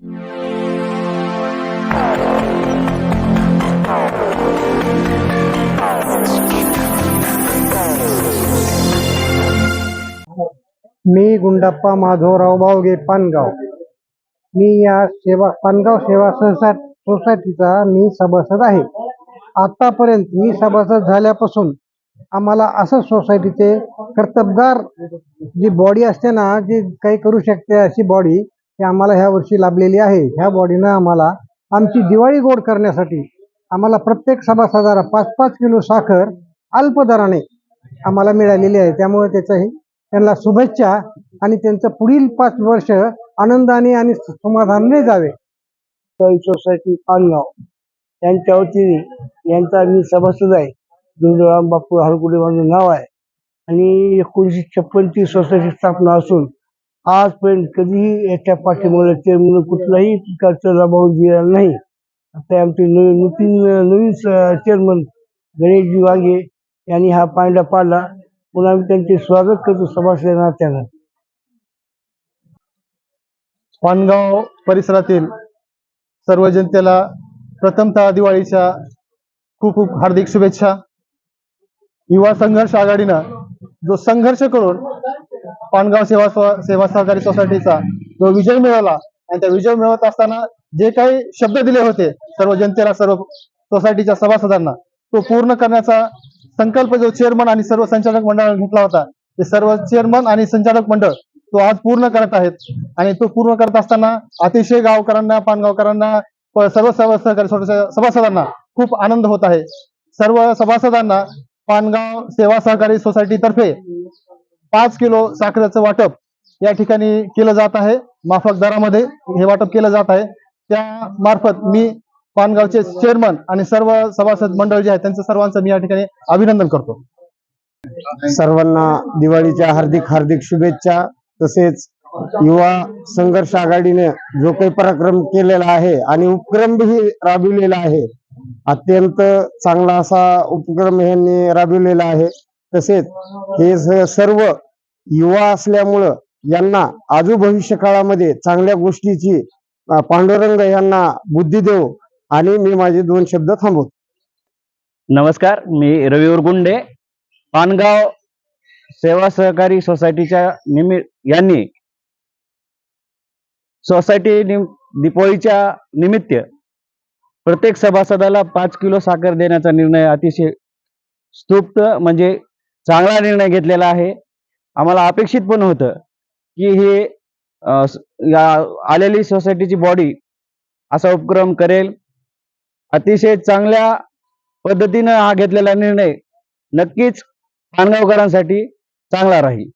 मी गुंडप्पा माधवराव बावगे पानगाव. मी या सेवा पानगाव सेवा सहसा सोसायटीचा मी सभासद आहे. आतापर्यंत मी सभासद झाल्यापासून आम्हाला असं सोसायटीचे कर्तबगार जी बॉडी असते ना जी काही करू शकते अशी बॉडी हे आम्हाला ह्या वर्षी लाभलेली आहे. ह्या बॉडीनं आम्हाला आमची दिवाळी गोड करण्यासाठी आम्हाला प्रत्येक सभासदाला पाच पाच किलो साखर अल्प दराने आम्हाला मिळालेली आहे. त्यामुळे त्याचाही त्यांना शुभेच्छा आणि त्यांचं पुढील पाच वर्ष आनंदाने आणि समाधानाने जावे. सोसायटी पानगाव यांच्या वतीने यांचा मी सभासद आहे. दुर्गाराम बापू हरकुडे माझं नाव आहे. आणि एकोणीसशे छप्पनची सोसायटी स्थापना असून आजपर्यंत कधीही याच्या पाठीमागे ते म्हणून कुठलाही प्रकारचा दबाव दिला नाही. आता आमचे नवीन नवीन नवीन चेअरमन गणेशजी वांगे यांनी हा पांडा पाडला. पुन्हा आम्ही त्यांचे स्वागत करतो सभासद नात्यानं. पानगाव परिसरातील सर्व जनतेला प्रथमतः दिवाळीच्या खूप खूप हार्दिक शुभेच्छा. युवा संघर्ष आघाडीनं जो संघर्ष करून पानगाव सेवा सेवा सहकारी सोसायटीचा जो विजय मिळवला आणि त्या विजय मिळवत असताना जे काही शब्द दिले होते सर्व जनतेला सर्व सोसायटीच्या सभासदांना तो पूर्ण करण्याचा संकल्प जो चेअरमन आणि सर्व संचालक मंडळाने घेतला होता ते सर्व चेअरमन आणि संचालक मंडळ तो आज पूर्ण करत आहेत. आणि तो पूर्ण करत असताना अतिशय गावकरांना पानगावकरांना सर्व सर्व सभा- सहकारी सभासदांना खूप आनंद होत आहे. सर्व सभासदांना पानगाव सेवा सहकारी सोसायटी तर्फे पाच किलो साखरेचं वाटप या ठिकाणी केलं जात आहे. माफक दरामध्ये हे वाटप केलं जात आहे. त्या मार्फत मी पानगावचे चेअरमन आणि सर्व सभासद मंडळ जे आहे त्यांचं सर्वांचं मी या ठिकाणी अभिनंदन करतो. सर्वांना दिवाळीच्या हार्दिक हार्दिक शुभेच्छा. तसेच युवा संघर्ष आघाडीने जो काही पराक्रम केलेला आहे आणि उपक्रमही राबविलेला आहे अत्यंत चांगला असा उपक्रम यांनी राबविलेला आहे. तसेच हे सर्व युवा असल्यामुळं यांना आजू भविष्य काळामध्ये चांगल्या गोष्टीची पांडुरंग यांना बुद्धी देऊ आणि मी माझे दोन शब्द थांबवतो. नमस्कार मी रविवर गुंडे पानगाव सेवा सहकारी सोसायटीच्या निमि यांनी सोसायटी निम दिपोळीच्या निमित्त प्रत्येक सभासदाला पाच किलो साखर देण्याचा निर्णय अतिशय स्तुप्त म्हणजे चांगला निर्णय घेतलेला आहे. आम्हाला अपेक्षित पण होतं की हे आलेली सोसायटीची बॉडी असा उपक्रम करेल. अतिशय चांगल्या पद्धतीनं हा घेतलेला निर्णय नक्कीच पानगावकरांसाठी चांगला राहील.